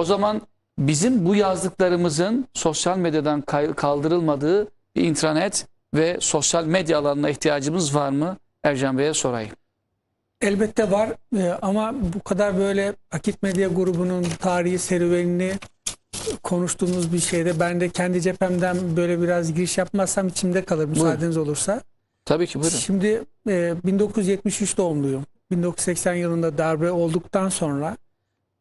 O zaman bizim bu yazdıklarımızın sosyal medyadan kaldırılmadığı bir intranet ve sosyal medya alanına ihtiyacımız var mı? Ercan Bey'e sorayım. Elbette var Ee, ama bu kadar böyle Akit Medya grubunun tarihi serüvenini konuştuğumuz bir şeyde ben de kendi cephemden böyle biraz giriş yapmazsam içimde kalır müsaadeniz olursa. Tabii ki buyurun. Şimdi e, 1973 doğumluyum. 1980 yılında darbe olduktan sonra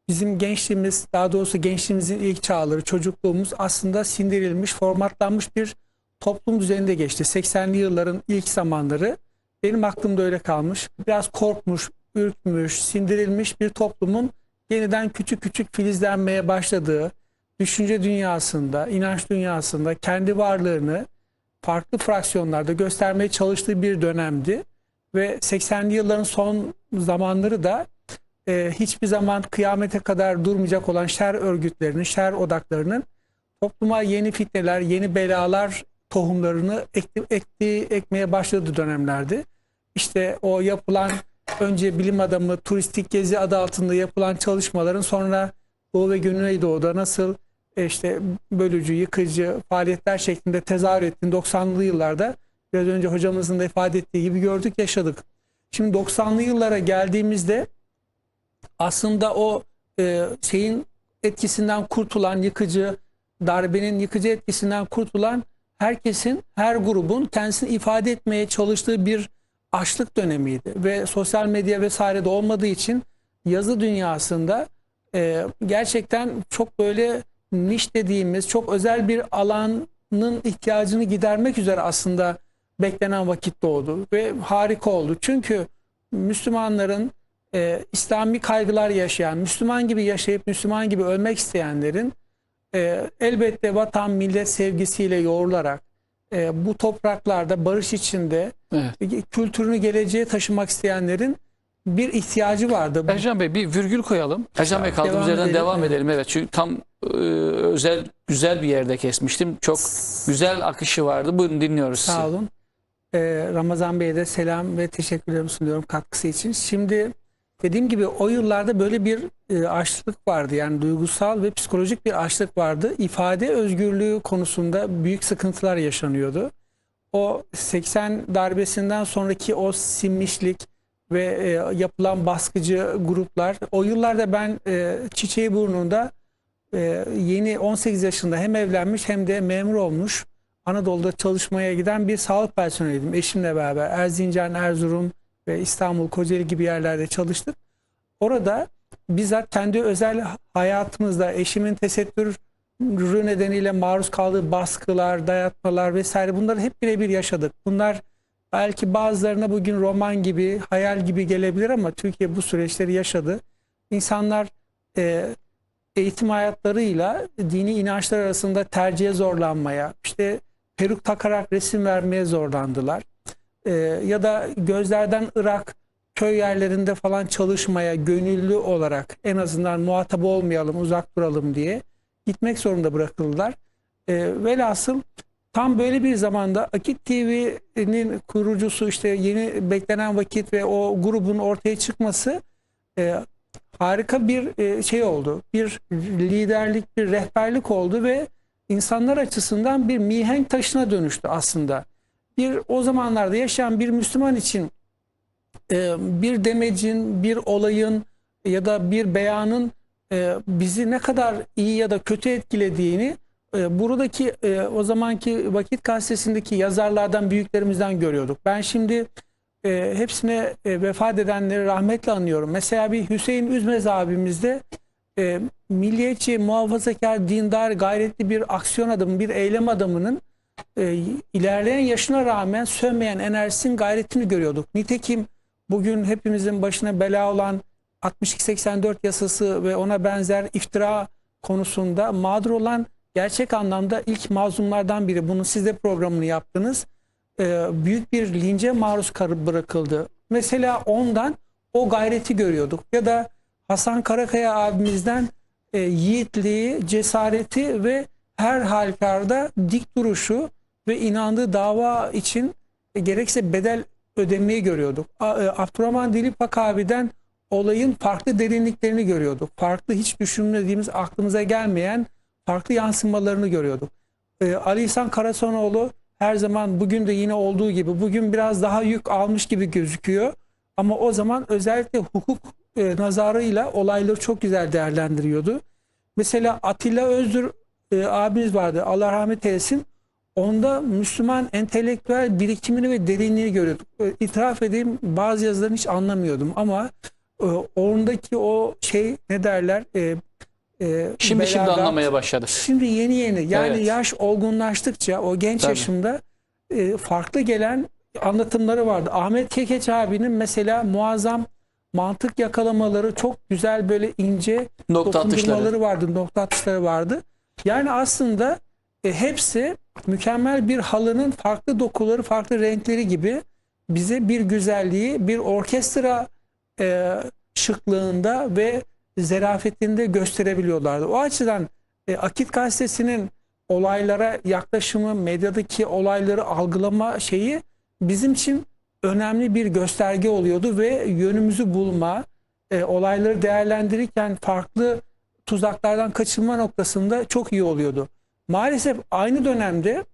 bizim gençliğimiz daha doğrusu gençliğimizin ilk çağları çocukluğumuz aslında sindirilmiş formatlanmış bir toplum düzeninde geçti. 80'li yılların ilk zamanları benim aklımda öyle kalmış. Biraz korkmuş, ürkmüş, sindirilmiş bir toplumun yeniden küçük küçük filizlenmeye başladığı, düşünce dünyasında, inanç dünyasında kendi varlığını farklı fraksiyonlarda göstermeye çalıştığı bir dönemdi. Ve 80'li yılların son zamanları da e, hiçbir zaman kıyamete kadar durmayacak olan şer örgütlerinin, şer odaklarının topluma yeni fitneler, yeni belalar tohumlarını ekti, ekti, ekmeye başladığı dönemlerdi. İşte o yapılan önce bilim adamı turistik gezi adı altında yapılan çalışmaların sonra Doğu ve Güneydoğu'da nasıl e, işte bölücü, yıkıcı faaliyetler şeklinde tezahür ettiğini 90'lı yıllarda biraz önce hocamızın da ifade ettiği gibi gördük, yaşadık. Şimdi 90'lı yıllara geldiğimizde aslında o e, şeyin etkisinden kurtulan yıkıcı darbenin yıkıcı etkisinden kurtulan herkesin her grubun kendisini ifade etmeye çalıştığı bir açlık dönemiydi ve sosyal medya vesaire de olmadığı için yazı dünyasında e, gerçekten çok böyle niş dediğimiz çok özel bir alanın ihtiyacını gidermek üzere aslında beklenen vakit doğdu ve harika oldu. Çünkü Müslümanların e, İslami kaygılar yaşayan, Müslüman gibi yaşayıp Müslüman gibi ölmek isteyenlerin e, elbette vatan millet sevgisiyle yoğrularak e, bu topraklarda barış içinde Evet. e, kültürünü geleceğe taşımak isteyenlerin bir ihtiyacı vardı. Ercan Bey bir virgül koyalım. Ercan Bey kaldığımız Devam yerden edelim. devam edelim. Evet çünkü tam e, özel güzel bir yerde kesmiştim. Çok güzel akışı vardı. Buyurun dinliyoruz sizi. Sağ olun. Ee, Ramazan Bey'e de selam ve teşekkürlerimi sunuyorum katkısı için. Şimdi dediğim gibi o yıllarda böyle bir e, açlık vardı. Yani duygusal ve psikolojik bir açlık vardı. İfade özgürlüğü konusunda büyük sıkıntılar yaşanıyordu. O 80 darbesinden sonraki o sinmişlik ve e, yapılan baskıcı gruplar. O yıllarda ben e, Çiçeği Burnu'nda e, yeni 18 yaşında hem evlenmiş hem de memur olmuş Anadolu'da çalışmaya giden bir sağlık personeliydim. Eşimle beraber Erzincan, Erzurum ve İstanbul, Kocaeli gibi yerlerde çalıştık. Orada bizzat kendi özel hayatımızda eşimin tesettürü nedeniyle maruz kaldığı baskılar, dayatmalar vesaire bunları hep birebir yaşadık. Bunlar belki bazılarına bugün roman gibi, hayal gibi gelebilir ama Türkiye bu süreçleri yaşadı. İnsanlar e, eğitim hayatlarıyla dini inançlar arasında tercihe zorlanmaya, işte peruk takarak resim vermeye zorlandılar. Ee, ya da gözlerden ırak köy yerlerinde falan çalışmaya gönüllü olarak en azından muhatap olmayalım, uzak duralım diye gitmek zorunda bırakıldılar. Ee, velhasıl tam böyle bir zamanda Akit TV'nin kurucusu işte yeni beklenen vakit ve o grubun ortaya çıkması e, harika bir e, şey oldu. Bir liderlik, bir rehberlik oldu ve insanlar açısından bir mihenk taşına dönüştü aslında. Bir o zamanlarda yaşayan bir Müslüman için e, bir demecin, bir olayın ya da bir beyanın e, bizi ne kadar iyi ya da kötü etkilediğini e, buradaki e, o zamanki Vakit Gazetesi'ndeki yazarlardan büyüklerimizden görüyorduk. Ben şimdi e, hepsine e, vefat edenleri rahmetle anıyorum. Mesela bir Hüseyin Üzmez abimizde e, milliyetçi, muhafazakar, dindar, gayretli bir aksiyon adamı, bir eylem adamının e, ilerleyen yaşına rağmen sönmeyen enerjisinin gayretini görüyorduk. Nitekim bugün hepimizin başına bela olan 62-84 yasası ve ona benzer iftira konusunda mağdur olan gerçek anlamda ilk mazlumlardan biri. Bunu siz de programını yaptınız. E, büyük bir lince maruz bırakıldı. Mesela ondan o gayreti görüyorduk. Ya da Hasan Karakaya abimizden e, yiğitliği, cesareti ve her halükarda dik duruşu ve inandığı dava için gerekse bedel ödemeyi görüyorduk. E, Abdurrahman Dilipak abiden olayın farklı derinliklerini görüyorduk. Farklı hiç düşünmediğimiz, aklımıza gelmeyen farklı yansımalarını görüyorduk. Ee, Ali İhsan Karasanoğlu her zaman bugün de yine olduğu gibi bugün biraz daha yük almış gibi gözüküyor. Ama o zaman özellikle hukuk e, nazarıyla olayları çok güzel değerlendiriyordu. Mesela Atilla Özdür e, abimiz vardı. Allah rahmet eylesin. Onda Müslüman entelektüel birikimini ve derinliğini görüyorduk. E, İtiraf edeyim bazı yazılarını hiç anlamıyordum ama e, ondaki o şey ne derler e, e, Şimdi şimdi belagat, anlamaya başladık. Şimdi yeni yeni yani Evet. yaş olgunlaştıkça o genç Tabii. yaşımda e, farklı gelen anlatımları vardı. Ahmet Kekeç abinin mesela muazzam mantık yakalamaları çok güzel böyle ince Nokta atışları. vardı, nokta atışları vardı. Yani aslında e, hepsi mükemmel bir halının farklı dokuları, farklı renkleri gibi bize bir güzelliği, bir orkestra e, şıklığında ve zerafetinde gösterebiliyorlardı. O açıdan e, Akit Gazetesi'nin olaylara yaklaşımı, medyadaki olayları algılama şeyi bizim için önemli bir gösterge oluyordu ve yönümüzü bulma, e, olayları değerlendirirken farklı tuzaklardan kaçınma noktasında çok iyi oluyordu. Maalesef aynı dönemde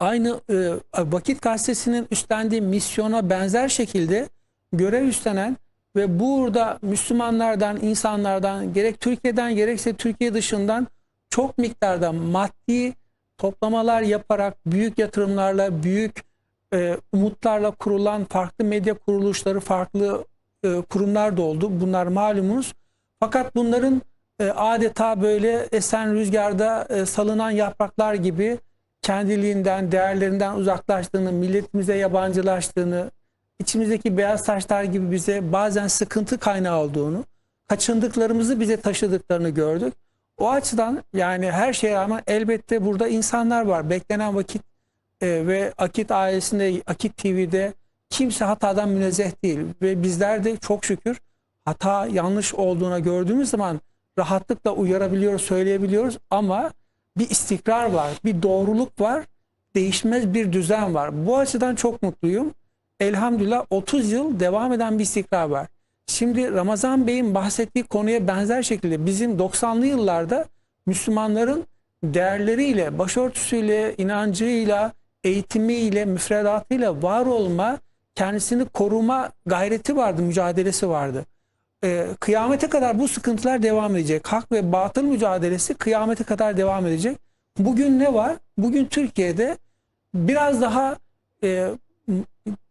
aynı e, Vakit Gazetesi'nin üstlendiği misyona benzer şekilde görev üstlenen ve burada Müslümanlardan, insanlardan gerek Türkiye'den gerekse Türkiye dışından çok miktarda maddi toplamalar yaparak büyük yatırımlarla, büyük e, umutlarla kurulan farklı medya kuruluşları, farklı e, kurumlar da oldu. Bunlar malumunuz. Fakat bunların adeta böyle esen rüzgarda e, salınan yapraklar gibi kendiliğinden, değerlerinden uzaklaştığını, milletimize yabancılaştığını, içimizdeki beyaz taşlar gibi bize bazen sıkıntı kaynağı olduğunu, kaçındıklarımızı bize taşıdıklarını gördük. O açıdan yani her şeye rağmen elbette burada insanlar var. Beklenen vakit e, ve Akit ailesinde, Akit TV'de kimse hatadan münezzeh değil. Ve bizler de çok şükür hata yanlış olduğuna gördüğümüz zaman rahatlıkla uyarabiliyoruz, söyleyebiliyoruz ama bir istikrar var, bir doğruluk var, değişmez bir düzen var. Bu açıdan çok mutluyum. Elhamdülillah 30 yıl devam eden bir istikrar var. Şimdi Ramazan Bey'in bahsettiği konuya benzer şekilde bizim 90'lı yıllarda Müslümanların değerleriyle, başörtüsüyle, inancıyla, eğitimiyle, müfredatıyla var olma, kendisini koruma gayreti vardı, mücadelesi vardı. Ee, kıyamete kadar bu sıkıntılar devam edecek. Hak ve batıl mücadelesi kıyamete kadar devam edecek. Bugün ne var? Bugün Türkiye'de biraz daha e,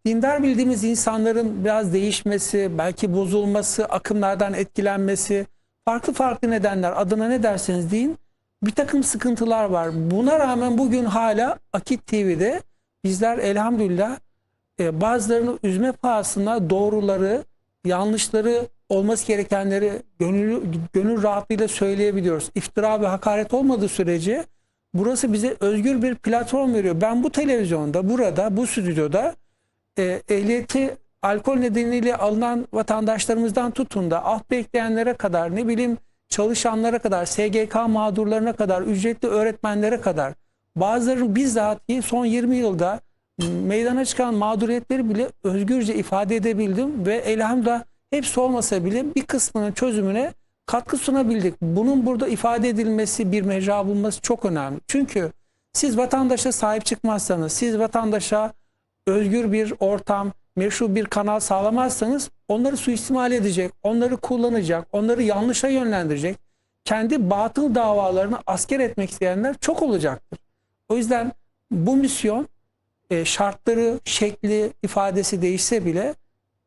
dindar bildiğimiz insanların biraz değişmesi, belki bozulması, akımlardan etkilenmesi, farklı farklı nedenler adına ne derseniz deyin bir takım sıkıntılar var. Buna rağmen bugün hala Akit TV'de bizler elhamdülillah e, bazılarını üzme pahasına doğruları, yanlışları, olması gerekenleri gönül, gönül rahatlığıyla söyleyebiliyoruz. İftira ve hakaret olmadığı sürece burası bize özgür bir platform veriyor. Ben bu televizyonda, burada, bu stüdyoda e, ehliyeti alkol nedeniyle alınan vatandaşlarımızdan tutun da alt bekleyenlere kadar ne bileyim çalışanlara kadar, SGK mağdurlarına kadar, ücretli öğretmenlere kadar bazılarının bizzat son 20 yılda meydana çıkan mağduriyetleri bile özgürce ifade edebildim ve elhamdülillah hepsi olmasa bile bir kısmının çözümüne katkı sunabildik. Bunun burada ifade edilmesi, bir mecra bulması çok önemli. Çünkü siz vatandaşa sahip çıkmazsanız, siz vatandaşa özgür bir ortam, meşru bir kanal sağlamazsanız onları suistimal edecek, onları kullanacak, onları yanlışa yönlendirecek, kendi batıl davalarını asker etmek isteyenler çok olacaktır. O yüzden bu misyon e, şartları, şekli, ifadesi değişse bile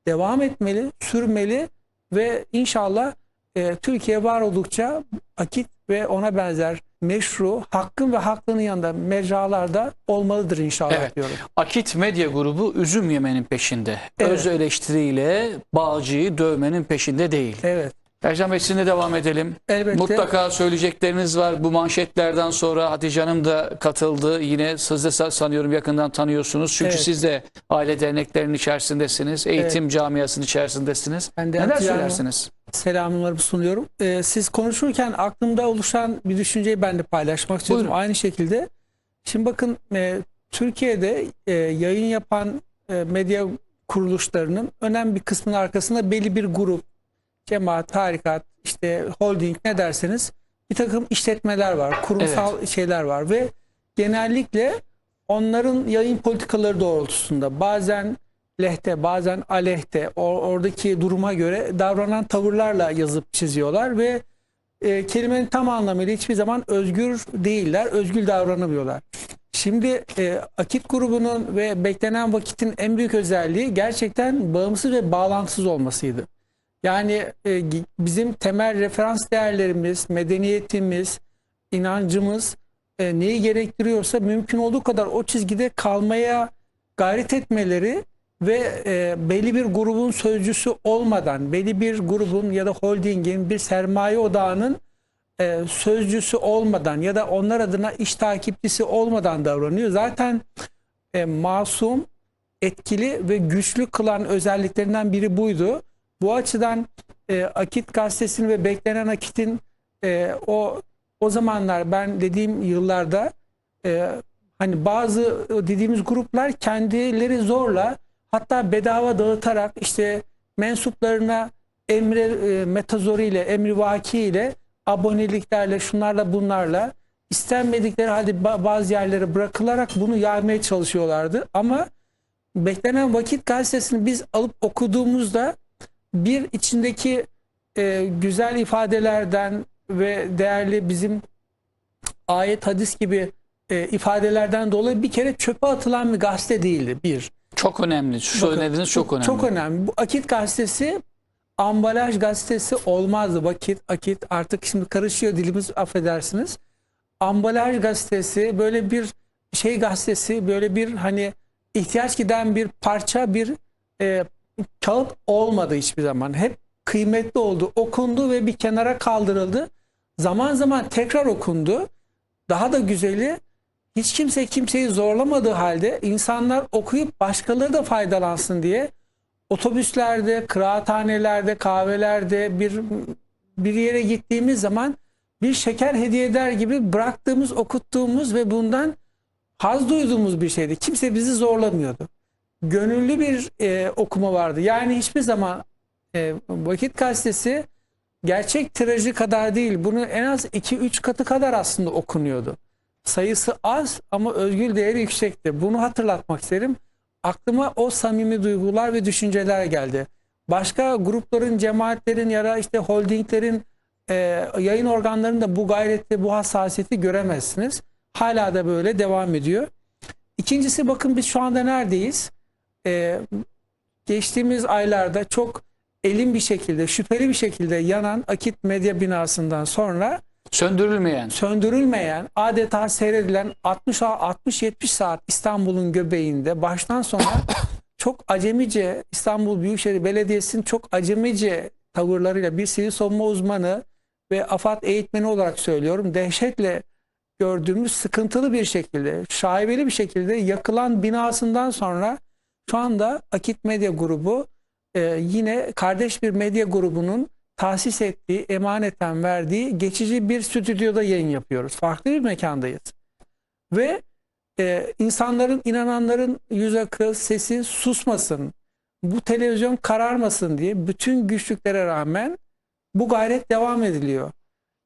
devam etmeli, sürmeli ve inşallah e, Türkiye var oldukça akit ve ona benzer meşru, hakkın ve haklının yanında mecralarda olmalıdır inşallah Evet. diyorum. Akit Medya Grubu üzüm yemenin peşinde. Evet. Öz eleştiriyle bağcıyı dövmenin peşinde değil. Evet. Ercan Bey sizinle devam edelim. Elbette. Mutlaka söyleyecekleriniz var. Bu manşetlerden sonra Hatice Hanım da katıldı. Yine siz de sa- sanıyorum yakından tanıyorsunuz. Çünkü Evet. siz de aile derneklerinin içerisindesiniz. Eğitim camiasının içerisindesiniz. Ben de Neler Hatice söylersiniz? selamlarımı sunuyorum. Ee, siz konuşurken aklımda oluşan bir düşünceyi ben de paylaşmak istiyorum. Buyurun. Aynı şekilde. Şimdi bakın e, Türkiye'de e, yayın yapan e, medya kuruluşlarının önemli bir kısmının arkasında belli bir grup, cemaat, tarikat, işte holding ne derseniz bir takım işletmeler var, kurumsal şeyler var ve genellikle onların yayın politikaları doğrultusunda bazen lehte bazen aleyhte o- oradaki duruma göre davranan tavırlarla yazıp çiziyorlar ve e, kelimenin tam anlamıyla hiçbir zaman özgür değiller, özgür davranamıyorlar. Şimdi e, Akit grubunun ve beklenen vakitin en büyük özelliği gerçekten bağımsız ve bağlantısız olmasıydı. Yani e, bizim temel referans değerlerimiz, medeniyetimiz, inancımız e, neyi gerektiriyorsa mümkün olduğu kadar o çizgide kalmaya gayret etmeleri ve e, belli bir grubun sözcüsü olmadan, belli bir grubun ya da holdingin bir sermaye odağının e, sözcüsü olmadan ya da onlar adına iş takipçisi olmadan davranıyor. Zaten e, masum, etkili ve güçlü kılan özelliklerinden biri buydu. Bu açıdan e, Akit gazetesinin ve beklenen Akit'in e, o o zamanlar ben dediğim yıllarda e, hani bazı dediğimiz gruplar kendileri zorla hatta bedava dağıtarak işte mensuplarına emre e, metazori ile emri vaki ile aboneliklerle şunlarla bunlarla istenmedikleri halde ba- bazı yerlere bırakılarak bunu yaymaya çalışıyorlardı. Ama beklenen vakit gazetesini biz alıp okuduğumuzda bir içindeki e, güzel ifadelerden ve değerli bizim ayet hadis gibi e, ifadelerden dolayı bir kere çöpe atılan bir gazete değildi bir. Çok önemli. Şu söylediğiniz çok önemli. Çok önemli. Bu Akit gazetesi ambalaj gazetesi olmazdı. Vakit, Akit artık şimdi karışıyor dilimiz affedersiniz. Ambalaj gazetesi böyle bir şey gazetesi böyle bir hani ihtiyaç giden bir parça bir e, kağıt olmadı hiçbir zaman. Hep kıymetli oldu. Okundu ve bir kenara kaldırıldı. Zaman zaman tekrar okundu. Daha da güzeli hiç kimse kimseyi zorlamadığı halde insanlar okuyup başkaları da faydalansın diye otobüslerde, kıraathanelerde, kahvelerde bir bir yere gittiğimiz zaman bir şeker hediye eder gibi bıraktığımız, okuttuğumuz ve bundan haz duyduğumuz bir şeydi. Kimse bizi zorlamıyordu. Gönüllü bir e, okuma vardı. Yani hiçbir zaman e, Vakit Gazetesi gerçek tirajı kadar değil. Bunun en az 2-3 katı kadar aslında okunuyordu. Sayısı az ama özgül değeri yüksekti. Bunu hatırlatmak isterim. Aklıma o samimi duygular ve düşünceler geldi. Başka grupların, cemaatlerin ya da işte holdinglerin e, yayın organlarının da bu gayreti, bu hassasiyeti göremezsiniz. Hala da böyle devam ediyor. İkincisi bakın biz şu anda neredeyiz? E, geçtiğimiz aylarda çok elin bir şekilde, şüpheli bir şekilde yanan Akit Medya binasından sonra Söndürülmeyen. söndürülmeyen, adeta seyredilen 60 60-70 saat İstanbul'un göbeğinde baştan sona çok acemice İstanbul Büyükşehir Belediyesi'nin çok acemice tavırlarıyla bir sivil savunma uzmanı ve AFAD eğitmeni olarak söylüyorum dehşetle gördüğümüz sıkıntılı bir şekilde, şaibeli bir şekilde yakılan binasından sonra şu anda Akit Medya Grubu e, yine kardeş bir medya grubunun tahsis ettiği, emaneten verdiği geçici bir stüdyoda yayın yapıyoruz. Farklı bir mekandayız. Ve e, insanların, inananların yüz akı, sesi susmasın, bu televizyon kararmasın diye bütün güçlüklere rağmen bu gayret devam ediliyor.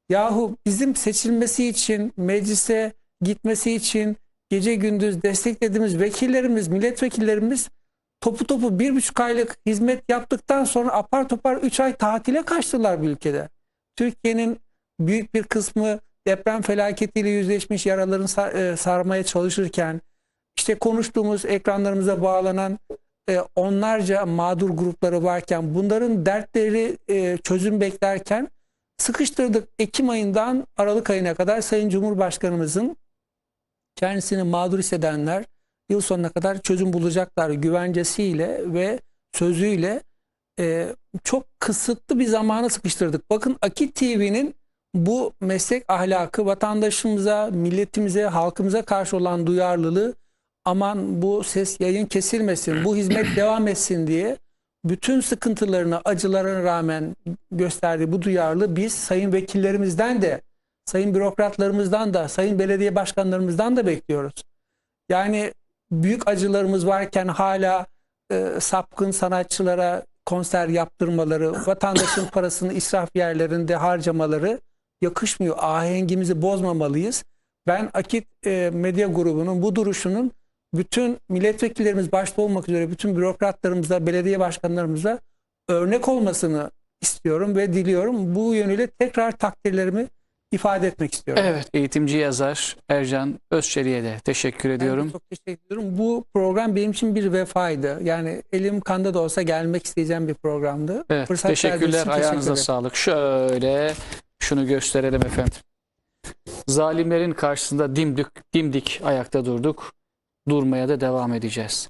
Yahu bizim seçilmesi için, meclise gitmesi için gece gündüz desteklediğimiz vekillerimiz, milletvekillerimiz topu topu bir buçuk aylık hizmet yaptıktan sonra apar topar üç ay tatile kaçtılar bir ülkede. Türkiye'nin büyük bir kısmı deprem felaketiyle yüzleşmiş yaralarını sar- e, sarmaya çalışırken işte konuştuğumuz ekranlarımıza bağlanan e, onlarca mağdur grupları varken bunların dertleri e, çözüm beklerken sıkıştırdık Ekim ayından Aralık ayına kadar Sayın Cumhurbaşkanımızın kendisini mağdur hissedenler yıl sonuna kadar çözüm bulacaklar güvencesiyle ve sözüyle e, çok kısıtlı bir zamana sıkıştırdık. Bakın Akit TV'nin bu meslek ahlakı vatandaşımıza, milletimize, halkımıza karşı olan duyarlılığı aman bu ses yayın kesilmesin, bu hizmet devam etsin diye bütün sıkıntılarına, acılarına rağmen gösterdiği bu duyarlılığı biz sayın vekillerimizden de, sayın bürokratlarımızdan da, sayın belediye başkanlarımızdan da bekliyoruz. Yani büyük acılarımız varken hala e, sapkın sanatçılara, konser yaptırmaları, vatandaşın parasını israf yerlerinde harcamaları yakışmıyor. Ahengimizi bozmamalıyız. Ben Akit e, Medya Grubu'nun bu duruşunun bütün milletvekillerimiz başta olmak üzere bütün bürokratlarımıza, belediye başkanlarımıza örnek olmasını istiyorum ve diliyorum. Bu yönüyle tekrar takdirlerimi ifade etmek istiyorum. Evet, eğitimci yazar Ercan Özçelik'e de teşekkür Ben de ediyorum. çok teşekkür ediyorum. Bu program benim için bir vefaydı. Yani elim kanda da olsa gelmek isteyeceğim bir programdı. Evet, Fırsat verdiğiniz teşekkürler. için Ayağınıza teşekkür ederim. sağlık. Şöyle şunu gösterelim efendim. Zalimlerin karşısında dimdik dimdik ayakta durduk. Durmaya da devam edeceğiz.